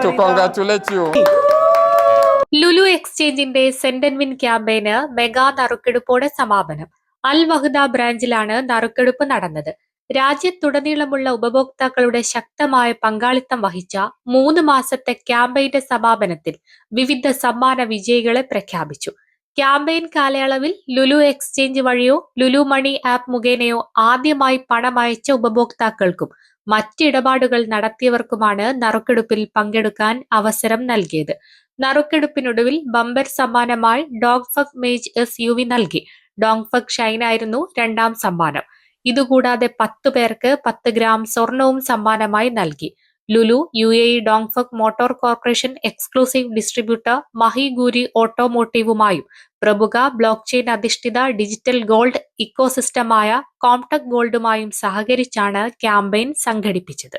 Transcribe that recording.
to congratulate you. Lulu എക്സ്ചേഞ്ചിന്റെ send and win ക്യാമ്പയിന് mega നറുക്കെടുപ്പോടെ സമാപനം. അൽ വഹദ ബ്രാഞ്ചിലാണ് നറുക്കെടുപ്പ് നടന്നത്. രാജ്യത്തുടനീളമുള്ള ഉപഭോക്താക്കളുടെ ശക്തമായ പങ്കാളിത്തം വഹിച്ച മൂന്ന് മാസത്തെ ക്യാമ്പയിന്റെ സമാപനത്തിൽ വിവിധ സമ്മാന വിജയികളെ പ്രഖ്യാപിച്ചു. ക്യാമ്പയിൻ കാലയളവിൽ ലുലു എക്സ്ചേഞ്ച് വഴിയോ ലുലു മണി ആപ്പ് മുഖേനയോ ആദ്യമായി പണം അയച്ച ഉപഭോക്താക്കൾക്കും മറ്റിടപാടുകൾ നടത്തിയവർക്കുമാണ് നറുക്കെടുപ്പിൽ പങ്കെടുക്കാൻ അവസരം നൽകിയത്. നറുക്കെടുപ്പിനൊടുവിൽ ബമ്പർ സമ്മാനമായി Dongfeng Mage S U V നൽകി. ഷൈൻ ആയിരുന്നു രണ്ടാം സമ്മാനം. ഇതുകൂടാതെ പത്തു പേർക്ക് പത്ത് ഗ്രാം സ്വർണവും സമ്മാനമായി നൽകി. Lulu U A E Dongfeng motor corporation exclusive distributor മഹിഗൂരി ഓട്ടോമോട്ടീവുമായും പ്രമുഖ ബ്ലോക്ക് ചെയിൻ അധിഷ്ഠിത ഡിജിറ്റൽ ഗോൾഡ് ഇക്കോസിസ്റ്റമായ കോംടെക് ഗോൾഡുമായും സഹകരിച്ചാണ് ക്യാമ്പയിൻ സംഘടിപ്പിച്ചത്.